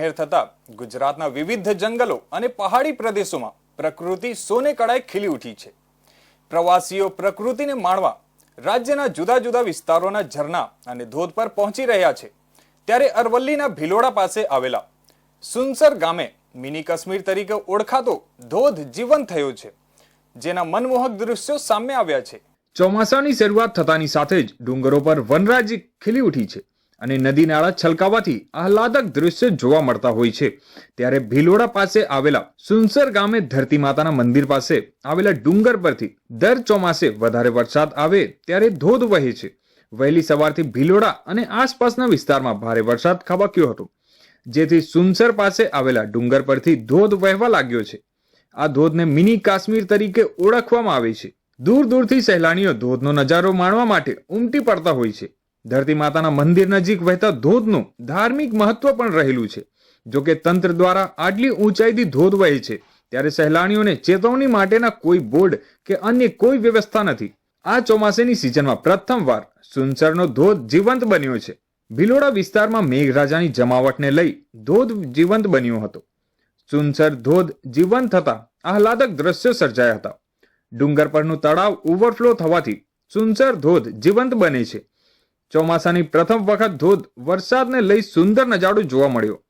જાહેર થતા ગુજરાતના વિવિધ જંગલો અને પહાડી પ્રદેશોમાં પ્રકૃતિ સોને કળાએ ખીલી ઉઠી છે. પ્રવાસીઓ પ્રકૃતિને માણવા રાજ્યના જુદા જુદા વિસ્તારોના ઝરણા અને ધોધ પર પહોંચી રહ્યા છે. ત્યારે અરવલ્લીના ભિલોડા પાસે આવેલા સુનસર ગામે મિની કાશ્મીર તરીકે ઓળખાતો ધોધ જીવંત થયો છે, જેના મનમોહક દૃશ્યો સામે આવ્યા છે. ચોમાસાની શરૂઆત થતાની સાથે જ ડુંગરો પર વનરાજી ખીલી ઉઠી છે. અને નદી નાળા છલકાવાથી આહલાદક દૃશ્ય જોવા મળતા હોય છે. ત્યારે ભિલોડા પાસે આવેલા સુનસર ગામે ધરતી માતાના મંદિર પાસે આવેલા ડુંગર પરથી દર ચોમાસે વધારે વરસાદ આવે ત્યારે ધોધ વહે છે. વહેલી સવારથી ભીલોડા અને આસપાસના વિસ્તારમાં ભારે વરસાદ ખાબક્યો હતો. જેથી સુનસર પાસે આવેલા ડુંગર પરથી ધોધ વહેવા લાગ્યો છે. આ ધોધને મિની કાશ્મીર તરીકે ઓળખવામાં આવે છે. દૂર દૂરથી સહેલાણીઓ ધોધનો નજારો માણવા માટે ઉમટી પડતા હોય છે. ધરતી માતાના મંદિર નજીક વહેતા ધોધનું ધાર્મિક મહત્વ પણ રહેલું છે. જો કે તંત્ર દ્વારા આટલી ઊંચાઈથી ધોધ વહે છે, ત્યારે સહેલાણીઓને ચેતવણી માટેના કોઈ બોર્ડ કે અન્ય કોઈ વ્યવસ્થા નથી. આ ચોમાસાની સિઝનમાં પ્રથમવાર સુનસરનો ધોધ જીવંત બન્યો છે. ભિલોડા વિસ્તારમાં મેઘરાજાની જમાવટને લઈ ધોધ જીવંત બન્યો હતો. સુનસર ધોધ જીવંત થતા આહલાદક દ્રશ્યો સર્જાયા હતા. ડુંગર પરનું તળાવ ઓવરફ્લો થવાથી સુનસર ધોધ જીવંત બને છે. ચોમાસાની પ્રથમ વખત ધોધ વરસાદને લઈ સુંદર નજારો જોવા મળ્યો.